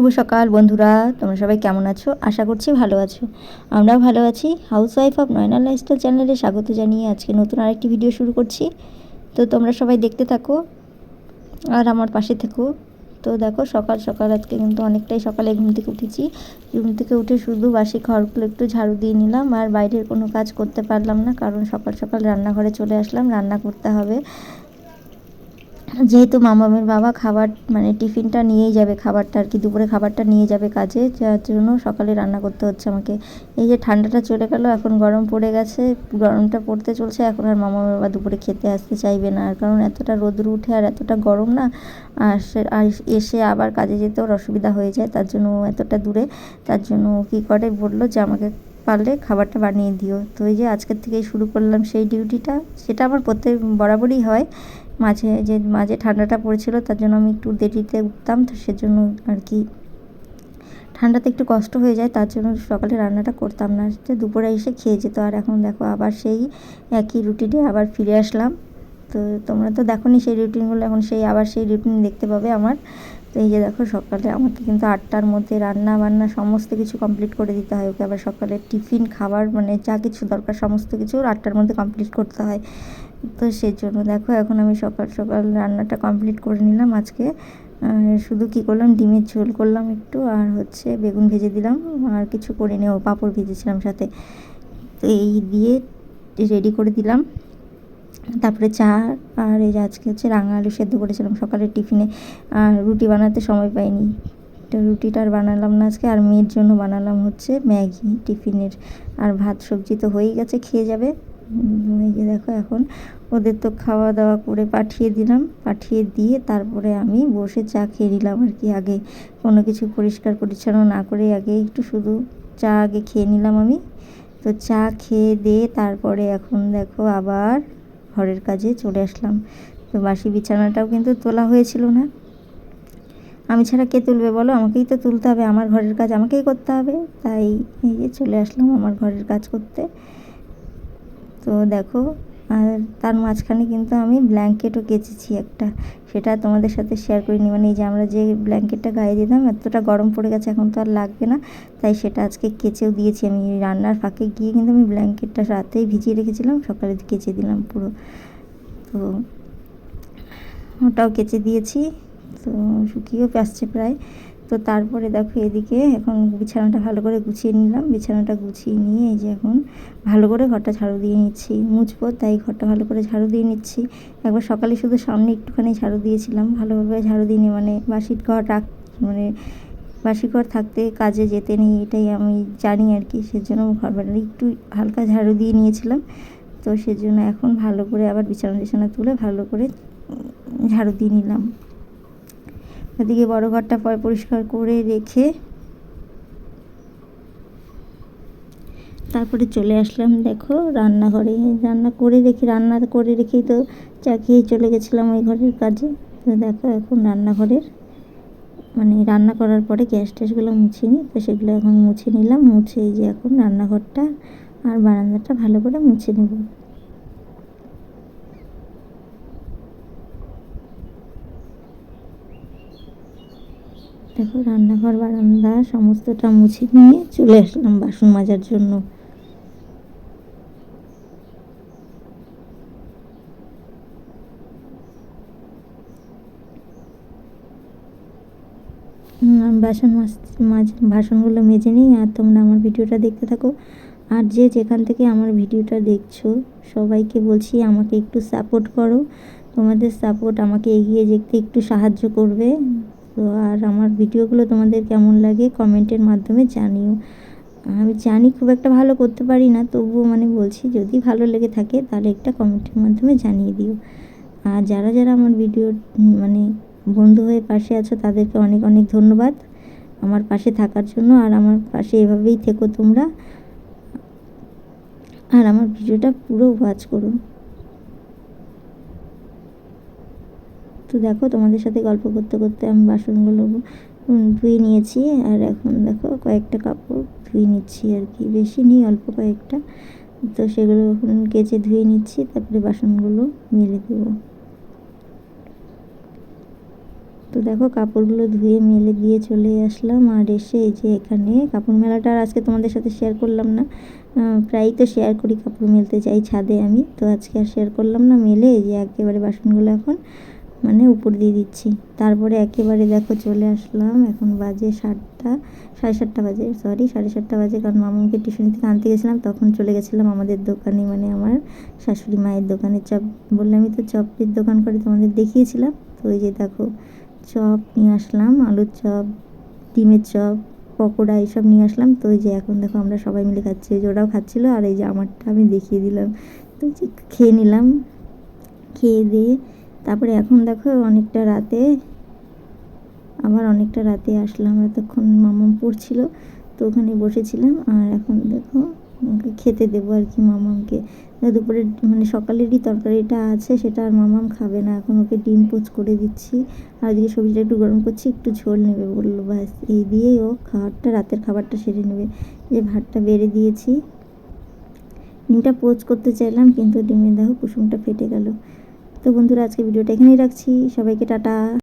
শুভ সকাল বন্ধুরা, তোমরা সবাই কেমন আছো? আশা করছি ভালো আছো। আমরাও ভালো আছি। Housewife of Nayana lifestyle চ্যানেলে স্বাগত জানিয়ে আজকে নতুন আরেকটি ভিডিও শুরু করছি। তো তোমরা সবাই দেখতে থাকো আর আমার পাশে থেকো। তো দেখো, সকাল সকাল আজকে কিন্তু অনেকটাই সকালে ঘুম থেকে উঠেছি। ঘুম থেকে উঠে শুধু বাসি ঘরগুলো একটু ঝাড়ু দিয়ে নিলাম আর বাইরের কোনো কাজ করতে পারলাম না, কারণ সকাল সকাল রান্নাঘরে চলে আসলাম, রান্না করতে হবে। যেহেতু মামামের বাবা খাবার মানে টিফিনটা নিয়েই যাবে, খাবারটা আর কি, দুপুরে খাবারটা নিয়ে যাবে কাজে, যার জন্য সকালে রান্না করতে হচ্ছে আমাকে। এই যে ঠান্ডাটা চলে গেল, এখন গরম পড়ে গেছে, গরমটা পড়তে চলছে, এখন আর মামামের বাবা দুপুরে খেতে আসতে চাইবে না। আর কারণ এতটা রোদ্র উঠে আর এতটা গরম না, আর এসে আবার কাজে যেতে ওর অসুবিধা হয়ে যায়, তার জন্য এতটা দূরে, তার জন্য কী করে, বলল যে আমাকে পারলে খাবারটা বানিয়ে দিও। তো এই যে আজকের থেকেই শুরু করলাম সেই ডিউটিটা, সেটা আমার প্রত্যেক বরাবরই হয়। মাঝে যে মাঝে ঠান্ডাটা পড়েছিল, তার জন্য আমি একটু দেরিতে উঠতাম, তো সেজন্য আর কি। ঠান্ডাতে একটু কষ্ট হয়ে যায়, তার জন্য সকালে রান্নাটা করতাম না। দুপুরে এসে খেয়ে যেত। আর এখন দেখো আবার সেই একই রুটিনে আবার ফিরে আসলাম। তো তোমরা তো দেখো নি সেই রুটিনগুলো, এখন সেই আবার সেই রুটিন দেখতে পাবে আমার। তো এই যে দেখো সকালে আমাকে কিন্তু আটটার মধ্যে রান্না বান্না সমস্ত কিছু কমপ্লিট করে দিতে হয়। ওকে আবার সকালে টিফিন, খাবার মানে যা কিছু দরকার সমস্ত কিছু আটটার মধ্যে কমপ্লিট করতে হয়। তো সেই জন্য দেখো এখন আমি সকাল সকাল রান্নাটা কমপ্লিট করে নিলাম আজকে। শুধু কি করলাম? ডিমের ঝোল করলাম একটু আর হচ্ছে বেগুন ভেজে দিলাম। আর কিছু করে নেও পাঁপড় ভেজেছিলাম সাথে। তো এই দিয়ে রেডি করে দিলাম। তারপরে চা আর এই যে আজকে হচ্ছে রাঙা আলু সেদ্ধ করেছিলাম। সকালে টিফিনে, আর রুটি বানাতে সময় পাইনি। তো রুটিটা আর বানালাম না আজকে, আর মেয়ের জন্য বানালাম হচ্ছে ম্যাগি টিফিনের। আর ভাত সবজি তো হয়েই গেছে, খেয়ে যাবে। এই দেখো এখন ওদের তো খাওয়া দাওয়া করে পাঠিয়ে দিলাম। পাঠিয়ে দিয়ে তারপরে আমি বসে চা খেয়ে নিলাম আর কি। আগে কোনো কিছু পরিষ্কার পরিচ্ছন্ন না করে আগে একটু শুধু চা আগে খেয়ে নিলাম আমি। তো চা খেয়ে দিয়ে তারপরে এখন দেখো আবার ঘরের কাজে চলে আসলাম। তো বাসি বিছানাটাও কিন্তু তোলা হয়েছিল না। আমি ছাড়া কে তুলবে বলো? আমাকেই তো তুলতে হবে। আমার ঘরের কাজ আমাকেই করতে হবে। তাই এই যে চলে আসলাম আমার ঘরের কাজ করতে। তো দেখো আর তার মাঝখানে কিন্তু আমি ব্ল্যাঙ্কেটও কেচেছি একটা। সেটা তোমাদের সাথে শেয়ার করিনি। মানে এই যে আমরা যে ব্ল্যাঙ্কেটটা গায়ে দিতাম, এতটা গরম পড়ে গেছে, এখন তো আর লাগবে না। তাই সেটা আজকে কেচেও দিয়েছি আমি। রান্নার ফাঁকে গিয়ে কিন্তু আমি ব্ল্যাঙ্কেটটা রাতেই ভিজিয়ে রেখেছিলাম, সকালে কেচে দিলাম পুরো। তো ওটাও কেচে দিয়েছি। তো শুকিয়েও আসছে প্রায়। তো তারপরে দেখো এদিকে এখন বিছানাটা ভালো করে গুছিয়ে নিলাম। বিছানাটা গুছিয়ে নিয়ে এই যে এখন ভালো করে ঘরটা ঝাড়ু দিয়ে নিচ্ছি। মুছবো, তাই ঘরটা ভালো করে ঝাড়ু দিয়ে নিচ্ছি। একবার সকালে শুধু সামনে একটুখানি ঝাড়ু দিয়েছিলাম। ভালোভাবে ঝাড়ু দিইনি মানে বাসির ঘর রাখ মানে বাসি ঘর থাকতে কাজে যেতে নেই, এটাই আমি জানি আর কি। সেজন্য ঘর বাড়ি একটু হালকা ঝাড়ু দিয়ে নিয়েছিলাম। তো সেজন্য এখন ভালো করে আবার বিছানা টিছানা তুলে ভালো করে ঝাড়ু দিয়ে নিলাম। ওদিকে বড় ঘরটা পরে পরিষ্কার করে রেখে তারপরে চলে আসলাম, দেখো রান্নাঘরে। রান্না করে রেখে, রান্না করে রেখেই তো চা খেয়ে চলে গেছিলাম ওই ঘরের কাজে। তো দেখো এখন রান্নাঘরের মানে রান্না করার পরে গ্যাস ট্যাসগুলো মুছে নিই। তো সেগুলো এখন মুছে নিলাম। মুছে এই যে এখন রান্নাঘরটা আর বারান্দাটা ভালো করে মুছে নেব। দেখো, রান্নাঘর, বারান্দা, সমস্তটা মুছে নিয়ে চলে আসলাম বাসন মাজার জন্য। বাসন মাছ বাসনগুলো মেজে নিই আর তোমরা আমার ভিডিওটা দেখতে থাকো। আর যে যেখান থেকে আমার ভিডিওটা দেখছ, সবাইকে বলছি আমাকে একটু সাপোর্ট করো। তোমাদের সাপোর্ট আমাকে এগিয়ে যেতে একটু সাহায্য করবে। তো আর আমার ভিডিওগুলো তোমাদের কেমন লাগে কমেন্টের মাধ্যমে জানিও। আমি জানি খুব একটা ভালো করতে পারি না, তবুও মানে বলছি যদি ভালো লেগে থাকে তাহলে একটা কমেন্টের মাধ্যমে জানিয়ে দিও। আর যারা যারা আমার ভিডিও মানে বন্ধু হয়ে পাশে আছো তাদেরকে অনেক অনেক ধন্যবাদ আমার পাশে থাকার জন্য। আর আমার পাশে এভাবেই থেকো তোমরা। আর আমার ভিডিওটা পুরো ওয়াচ করো। তো দেখো, তোমাদের সাথে গল্প করতে করতে আমি বাসনগুলো ধুয়ে নিয়েছি আর এখন দেখো কয়েকটা কাপড় ধুয়ে নিচ্ছি আর কি। বেশি নেই, অল্প কয়েকটা। তো সেগুলো এখন কেচে ধুয়ে নিচ্ছি, তারপরে বাসনগুলো মেলে দেবো। তো দেখো কাপড়গুলো ধুয়ে মেলে দিয়ে চলে আসলাম আর এসে এই যে এখানে কাপড় মেলাটা আর আজকে তোমাদের সাথে শেয়ার করলাম না। প্রায়ই তো শেয়ার করি কাপড় মেলতে যাই ছাদে আমি। তো আজকে আর শেয়ার করলাম না, মেলে এই যে একেবারে বাসনগুলো এখন মানে উপর দিয়ে দিচ্ছি। তারপরে একেবারে দেখো চলে আসলাম, এখন বাজে সাতটা, সাড়ে সাতটা বাজে সরি সাড়ে সাতটা বাজে, কারণ মামুকে টিফিন থেকে আনতে গেছিলাম, তখন চলে গেছিলাম আমাদের দোকানে মানে আমার শাশুড়ি মায়ের দোকানে চপ বললামই তো চপের দোকান করে তোমাদের দেখিয়েছিলাম, তো ওই যে দেখো চপ নিয়ে আসলাম, আলুর চপ, ডিমের চপ, পকোড়া এইসব নিয়ে আসলাম, তো ওই যে এখন দেখো আমরা সবাই মিলে খাচ্ছি, ওই যে ওরাও খাচ্ছিলো, আর এই যে আমারটা আমি দেখিয়ে দিলাম, তো যে খেয়ে নিলাম, খেয়ে দিয়ে তারপরে এখন দেখো অনেকটা রাতে, আবার অনেকটা রাতে আসলাম, এতক্ষণ মামাম পড়ছিল, তো ওখানে বসেছিলাম, আর এখন দেখো ওকে খেতে দেবো আর কি মামামকে। দুপুরে মানে সকালেরই তরকারিটা আছে সেটা আর মামাম খাবে না, এখন ওকে ডিম পোচ করে দিচ্ছি, আর ওদিকে সবজিটা একটু গরম করছি, একটু ঝোল নেবে বলল, ব্যাস, এই দিয়েই ও খাবারটা রাতের খাবারটা সেরে নেবে। যে ভাতটা বেড়ে দিয়েছি, ডিমটা পোচ করতে চাইলাম, কিন্তু ডিমের দেখো কুসুমটা ফেটে গেল। তো বন্ধুরা আজকে ভিডিওটা এখানেই রাখছি। সবাইকে টাটা।